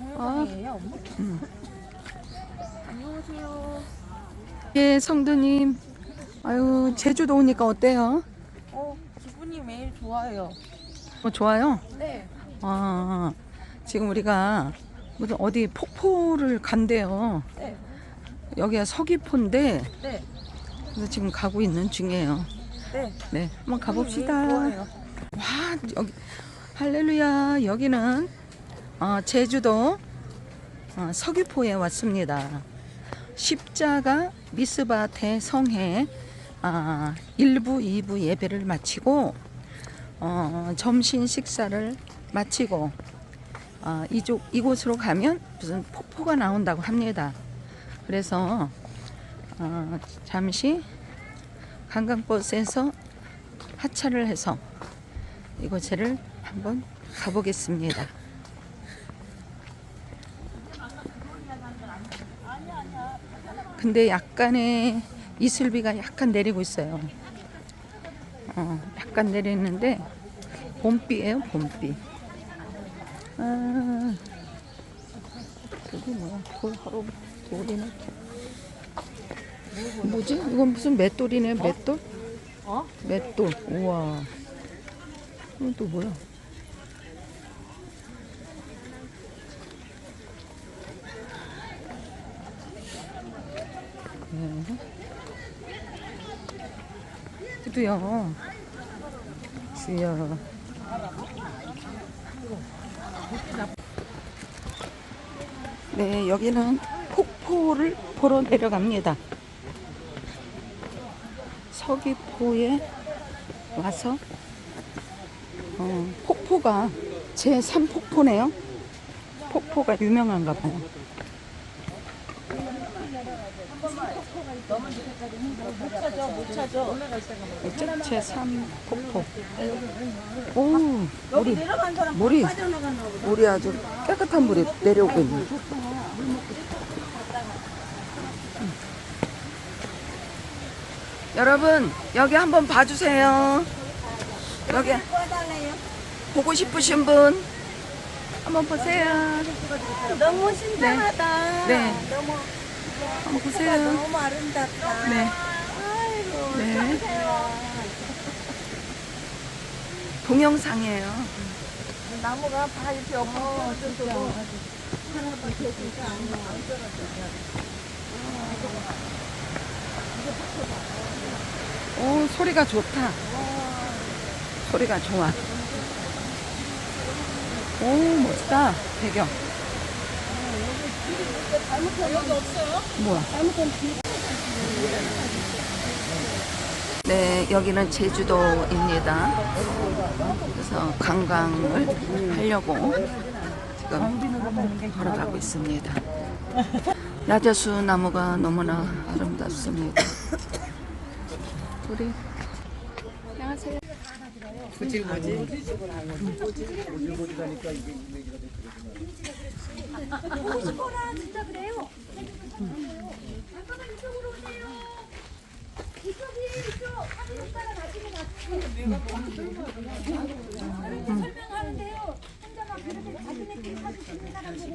동영상이에요, 엄마? 안녕하세요. 예, 성도님. 아유, 제주도 오니까 어때요? 어, 기분이 매일 좋아요. 어, 좋아요? 네. 아, 지금 우리가 무슨 어디 폭포를 간대요. 네. 여기가 서귀포인데, 네. 그래서 지금 가고 있는 중이에요. 네. 네, 한번 가봅시다. 와, 여기, 할렐루야. 여기는 어, 제주도 어, 서귀포에 왔습니다. 십자가 미스바 대성회 아, 1부, 2부 예배를 마치고 어, 점심 식사를 마치고 어, 이쪽 이곳으로 가면 무슨 폭포가 나온다고 합니다. 그래서 어, 잠시 관광버스에서 하차를 해서 이곳을 한번 가보겠습니다. 근데 약간의 이슬비가 약간 내리고 있어요. 어, 약간 내리는데 봄비예요, 봄비. 아, 저기 뭐야? 돌 하루 돌이네. 뭐지? 이건 무슨 맷돌이네, 맷돌? 어? 맷돌. 우와. 이건 또 뭐야? 네. 그도요. 주여. 네, 여기는 폭포를 보러 내려갑니다. 서귀포에 와서 어, 폭포가 제3 폭포네요. 폭포가 유명한가 봐요. 못 찾아, 못 찾아. 있죠? 제3 폭포. 오, 물이, 물이, 물이 아주 깨끗한 물이 내려오고 있네. 음. 여러분, 여기 한번 봐주세요. 여기 보고 싶으신 분 한번 보세요. 너무 신선하다. 네. 너무, 한번 보세요. 너무 아름답다. 네. 아이고, 네. 동영상이에요. 나무가 밟이 없어. 진짜. 오, 소리가 좋다. 소리가 좋아. 오, 멋있다. 배경. 뭐야? 네, 여기는 제주도입니다. 그래서 관광을 하려고 지금 걸어가고 있습니다. 야자수 나무가 너무나 아름답습니다. 우리 안녕하세요. 보라 진짜 그래요. 잠깐만 이쪽으로 오세요. 이쪽이 이쪽 한 손가락 가지고 갔어요.